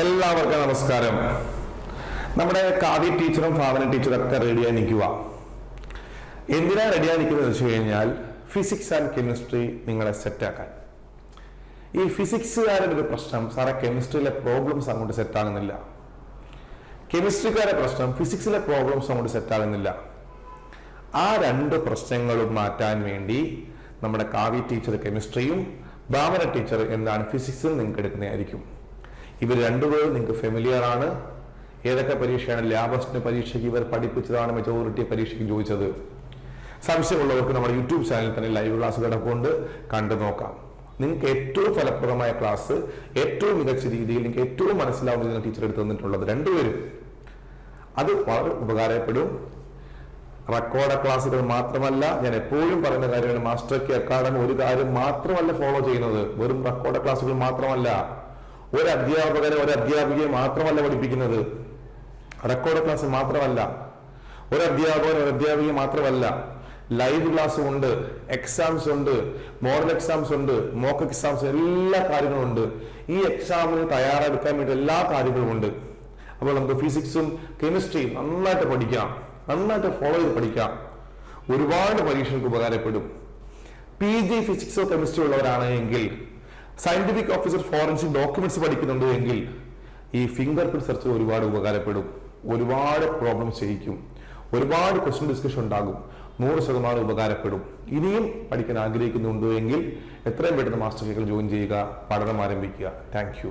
എല്ലാവർക്കും നമസ്കാരം. നമ്മുടെ കാവ്യ ടീച്ചറും ഭാവന ടീച്ചറും ഒക്കെ റെഡിയായി നിൽക്കുക. എന്തിനാ റെഡിയായി നിൽക്കുന്നത് വെച്ച് കഴിഞ്ഞാൽ ഫിസിക്സ് ആൻഡ് കെമിസ്ട്രി നിങ്ങളെ സെറ്റാക്കാൻ ഈ ഫിസിക്സുകാരുടെ ഒരു പ്രശ്നം സാറേ കെമിസ്ട്രിയിലെ പ്രോബ്ലംസ് അങ്ങോട്ട് സെറ്റാകുന്നില്ല കെമിസ്ട്രിക്കാരുടെ പ്രശ്നം ഫിസിക്സിലെ പ്രോബ്ലംസ് അങ്ങോട്ട് സെറ്റാകുന്നില്ല ആ രണ്ട് പ്രശ്നങ്ങളും മാറ്റാൻ വേണ്ടി നമ്മുടെ കാവ്യ ടീച്ചർ കെമിസ്ട്രിയും ഭാവന ടീച്ചർ എന്താണ് ഫിസിക്സും നിങ്ങൾക്ക് എടുക്കുന്നതായിരിക്കും. ഇവർ രണ്ടുപേരും നിങ്ങൾക്ക് ഫെമിലിയർ ആണ്. ഏതൊക്കെ പരീക്ഷയാണ് ലാബസ്റ്റിന് പരീക്ഷയ്ക്ക് ഇവർ പഠിപ്പിച്ചതാണ് മെജോറിറ്റി പരീക്ഷയ്ക്ക് ചോദിച്ചത്. സംശയമുള്ളവർക്ക് നമ്മുടെ യൂട്യൂബ് ചാനലിൽ തന്നെ ലൈവ് ക്ലാസ് കിടപ്പുണ്ട്. കണ്ടു നോക്കാം. നിങ്ങൾക്ക് ഏറ്റവും ഫലപ്രദമായ ക്ലാസ് ഏറ്റവും മികച്ച രീതിയിൽ നിങ്ങൾക്ക് ഏറ്റവും മനസ്സിലാവുന്ന ടീച്ചർ എടുത്തു തന്നിട്ടുള്ളത്. രണ്ടുപേരും. അത് വളരെ ഉപകാരപ്പെടും. റെക്കോർഡ് ക്ലാസ്സുകൾ മാത്രമല്ല ഞാൻ എപ്പോഴും പറയുന്ന കാര്യമാണ് മാസ്റ്റർ കെ അക്കാദമി ഒരു കാര്യം മാത്രമല്ല ഫോളോ ചെയ്യുന്നത്. വെറും റെക്കോർഡ് ക്ലാസ്സുകൾ മാത്രമല്ല. ഒരു അധ്യാപകനെ ഒരു അധ്യാപികയെ മാത്രമല്ല പഠിപ്പിക്കുന്നത്. റെക്കോർഡ് ക്ലാസ് മാത്രമല്ല. ഒരു അധ്യാപകൻ ഒരു അധ്യാപിക മാത്രമല്ല. ലൈവ് ക്ലാസ് ഉണ്ട് എക്സാംസ് ഉണ്ട് മോഡൽ എക്സാംസ് ഉണ്ട് മോക്ക് എക്സാംസ് എല്ലാ കാര്യങ്ങളും ഉണ്ട്. ഈ എക്സാമിന് തയ്യാറെടുക്കാൻ വേണ്ടി എല്ലാ കാര്യങ്ങളും ഉണ്ട്. അപ്പോൾ നമുക്ക് ഫിസിക്സും കെമിസ്ട്രിയും നന്നായിട്ട് പഠിക്കാം. നന്നായിട്ട് ഫോളോ ചെയ്ത് പഠിക്കാം. ഒരുപാട് പരീക്ഷകൾക്ക് ഉപകാരപ്പെടും. പി ജി ഫിസിക്സോ കെമിസ്ട്രി ഉള്ളവരാണെങ്കിൽ സയന്റിഫിക് ഓഫീസർ ഫോറൻസിക് ഡോക്യുമെന്റ്സ് പഠിക്കുന്നുണ്ട് എങ്കിൽ ഈ ഫിംഗർ പ്രിന്റ് സെർച്ച് ഒരുപാട് ഉപകാരപ്പെടും. ഒരുപാട് പ്രോബ്ലംസ് ചെയ്യിക്കും ഒരുപാട് ക്വസ്റ്റ്യൻ ഡിസ്കഷൻ ഉണ്ടാകും. നൂറ് ശതമാനം ഉപകാരപ്പെടും. ഇനിയും പഠിക്കാൻ ആഗ്രഹിക്കുന്നുണ്ടോ എങ്കിൽ എത്രയും പെട്ടെന്ന് മാസ്റ്റർ ക്ലാസ്സിൽ ജോയിൻ ചെയ്യുക പഠനം ആരംഭിക്കുക. താങ്ക്